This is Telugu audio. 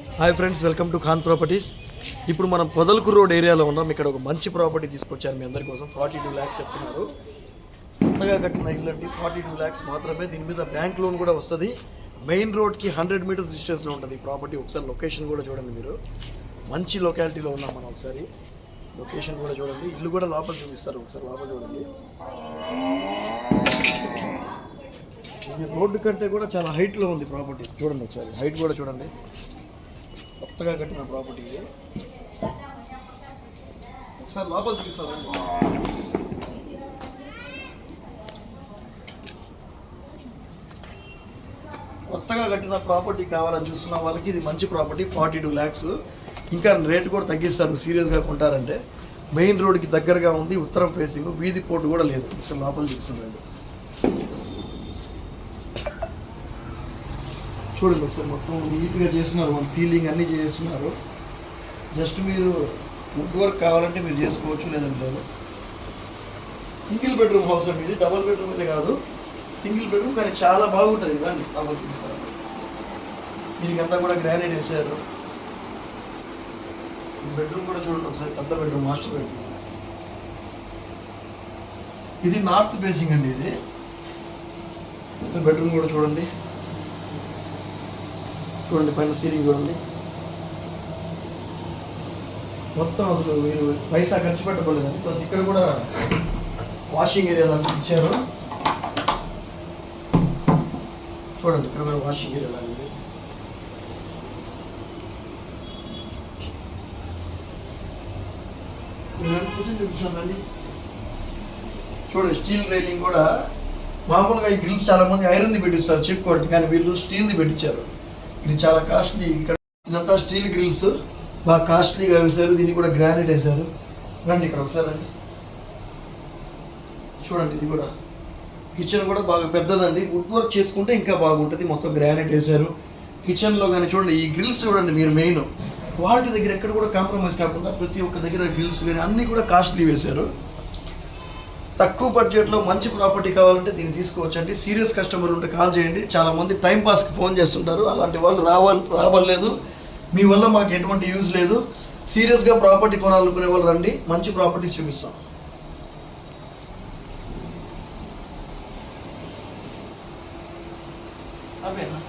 Hi friends welcome to Khan properties. ఇప్పుడు మనం పొదలకు రోడ్ ఏరియాలో ఉన్నాం. ఇక్కడ ఒక మంచి ప్రాపర్టీ తీసుకొచ్చారు మీ అందరి కోసం. ఫార్టీ టూ ల్యాక్స్ చెప్తున్నారు. కొత్తగా కట్టిన ఇల్లు అండి. ఫార్టీ టూ ల్యాక్స్ మాత్రమే. దీని మీద బ్యాంక్ లోన్ కూడా వస్తుంది. మెయిన్ రోడ్కి హండ్రెడ్ మీటర్స్ డిస్టెన్స్లో ఉంటుంది ఈ ప్రాపర్టీ. ఒకసారి లొకేషన్ కూడా చూడండి మీరు. మంచి లొకాలిటీలో ఉన్నాం మనం ఒకసారి. లొకేషన్ కూడా చూడండి. ఇల్లు కూడా లోపల చూపిస్తారు. ఒకసారి లోపల చూడండి. ఇది రోడ్డు కంటే కూడా చాలా హైట్లో ఉంది ప్రాపర్టీ. చూడండి ఒకసారి. హైట్ కూడా చూడండి. కొత్తగా కట్టిన ప్రాపర్టీ ఇది. ఒకసారి లోపల చూపిస్తారండి కొత్తగా కట్టిన ప్రాపర్టీ కావాలని చూస్తున్న వాళ్ళకి ఇది మంచి ప్రాపర్టీ ఫార్టీ టూ ల్యాక్స్ ఇంకా రేట్ కూడా తగ్గిస్తారు సీరియస్గా కొంటారంటే. మెయిన్ రోడ్కి దగ్గరగా ఉంది ఉత్తరం ఫేసింగ్ వీధి పోటు కూడా లేదు. ఒకసారి లోపల చూపిస్తుందండి చూడండి ఒకసారి మొత్తం నీట్గా చేస్తున్నారు వాళ్ళు సీలింగ్ అన్నీ చేస్తున్నారు. జస్ట్ మీరు వుడ్ వర్క్ కావాలంటే మీరు చేసుకోవచ్చు లేదంటే సింగిల్ బెడ్రూమ్ హౌస్ అండి ఇది డబుల్ బెడ్రూమ్ అయితే కాదు. సింగిల్ బెడ్రూమ్ కానీ చాలా బాగుంటుంది రండి డబల్ చూపిస్తారు దీనికి అంతా కూడా గ్రానైట్ వేసారు బెడ్రూమ్ కూడా చూడండి ఒకసారి పెద్ద బెడ్రూమ్ మాస్టర్ బెడ్రూమ్. ఇది నార్త్ ఫేసింగ్ అండి ఇది. ఒకసారి బెడ్రూమ్ కూడా చూడండి. చూడండి పైన సీలింగ్ చూడండి మొత్తం అసలు మీరు పైసా ఖర్చు పెట్టకూడదండి ప్లస్ ఇక్కడ కూడా వాషింగ్ ఏరియా లాంటి ఇచ్చారు. చూడండి ఇక్కడ కూడా వాషింగ్ ఏరియా లాంటిది కూర్చొని చూపిస్తానండి చూడండి స్టీల్ రైలింగ్ కూడా మామూలుగా ఈ గ్రిల్స్ చాలా మంది ఐరన్ది పెట్టిస్తారు చెప్పుకోండి కానీ వీళ్ళు స్టీల్ది పెట్టించారు. ఇది చాలా కాస్ట్లీ ఇక్కడ. ఇదంతా స్టీల్ గ్రిల్స్ బాగా కాస్ట్లీగా వేశారు. దీన్ని కూడా గ్రానైట్ వేశారు. రండి ఇక్కడ ఒకసారి రండి. చూడండి ఇది కూడా. కిచెన్ కూడా బాగా పెద్దదండి. వుడ్ వర్క్ చేసుకుంటే ఇంకా బాగుంటుంది. మొత్తం గ్రానైట్ వేశారు. కిచెన్లో కానీ చూడండి ఈ గ్రిల్స్ చూడండి మీరు మెయిన్ క్వాలిటీ దగ్గర ఎక్కడ కూడా కాంప్రమైజ్ కాకుండా ప్రతి ఒక్క దగ్గర గ్రిల్స్ కానీ అన్నీ కూడా కాస్ట్లీ వేశారు. తక్కువ బడ్జెట్లో మంచి ప్రాపర్టీ కావాలంటే దీన్ని తీసుకోవచ్చండి. సీరియస్ కస్టమర్ ఉంటే కాల్ చేయండి. చాలామంది టైంపాస్కి ఫోన్ చేస్తుంటారు. అలాంటి వాళ్ళు రావాలి రావలేదు. మీ వల్ల మాకు ఎటువంటి యూజ్ లేదు. సీరియస్గా ప్రాపర్టీ కొనాలనుకునే వాళ్ళు రండి. మంచి ప్రాపర్టీస్ చూపిస్తాం. అవేనా